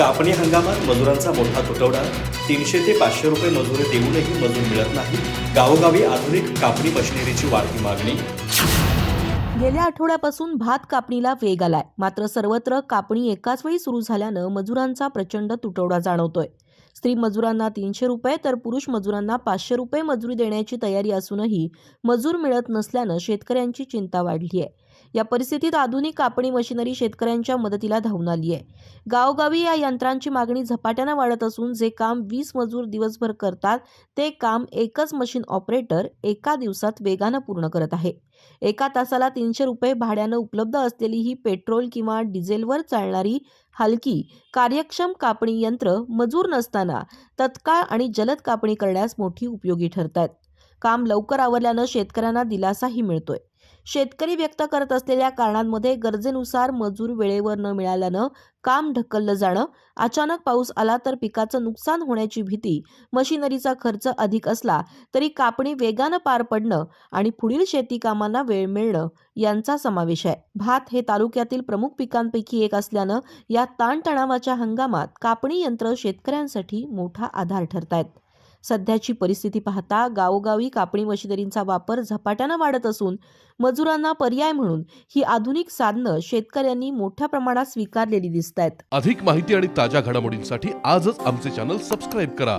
कापणी हंगामात मजुरांचा मोठा तुटवडा. तीनशे ते पाचशे रुपये मजुरी देऊनही मजूर मिळत नाही. गावोगावी आधुनिक कापणी मशिनरीची वाढती मागणी. गेल्या आठवड्यापासून भात कापणीला वेग आलाय. मात्र सर्वत्र कापणी एकाच वेळी सुरू झाल्यानं मजुरांचा प्रचंड तुटवडा जाणवतोय. स्त्री मजुरांना तीनशे रुपये तर पुरुष मजुरांना पाचशे रुपये मजुरी देण्याची तयारी असूनही मजूर मिळत नसल्यानं शेतकऱ्यांची चिंता वाढली आहे या परिस्थितीत आधुनिक कापणी मशिनरी शेतकऱ्यांच्या मदतीला धावून आली आहे गावोगावी या यंत्रांची मागणी झपाट्यानं वाढत असून जे काम वीस मजूर दिवसभर करतात ते काम एकच मशीन ऑपरेटर एका दिवसात वेगानं पूर्ण करत आहे. एका तासाला तीनशे रुपये भाड्यानं उपलब्ध असलेली ही पेट्रोल किंवा डिझेलवर चालणारी हलकी कार्यक्षम कापणी यंत्र मजूर नसताना तत्काळ आणि जलद कापणी करण्यास मोठी उपयोगी ठरतात. काम लवकर आवरल्यानं शेतकऱ्यांना दिलासाही मिळतोय. शेतकरी व्यक्त करत असलेल्या कारणांमध्ये गरजेनुसार मजूर वेळेवर न मिळाल्यानं काम ढकललं जाणं अचानक पाऊस आला तर पिकाचं नुकसान होण्याची भीती मशिनरीचा खर्च अधिक असला तरी कापणी वेगानं पार पडणं आणि पुढील शेती कामांना वेळ मिळणं यांचा समावेश आहे. भात हे तालुक्यातील प्रमुख पिकांपैकी एक असल्यानं या ताणतणावाच्या हंगामात कापणी यंत्र शेतकऱ्यांसाठी मोठा आधार ठरत आहेत सध्याची परिस्थिती पाहता गावोगावी कापणी मशिनरींचा वापर झपाट्यानं वाढत असून मजुरांना पर्याय म्हणून ही आधुनिक साधनं शेतकऱ्यांनी मोठ्या प्रमाणात स्वीकारलेली दिसत आहेत अधिक माहिती आणि ताज्या घडामोडींसाठी आजच आमचे चॅनल सबस्क्राईब करा.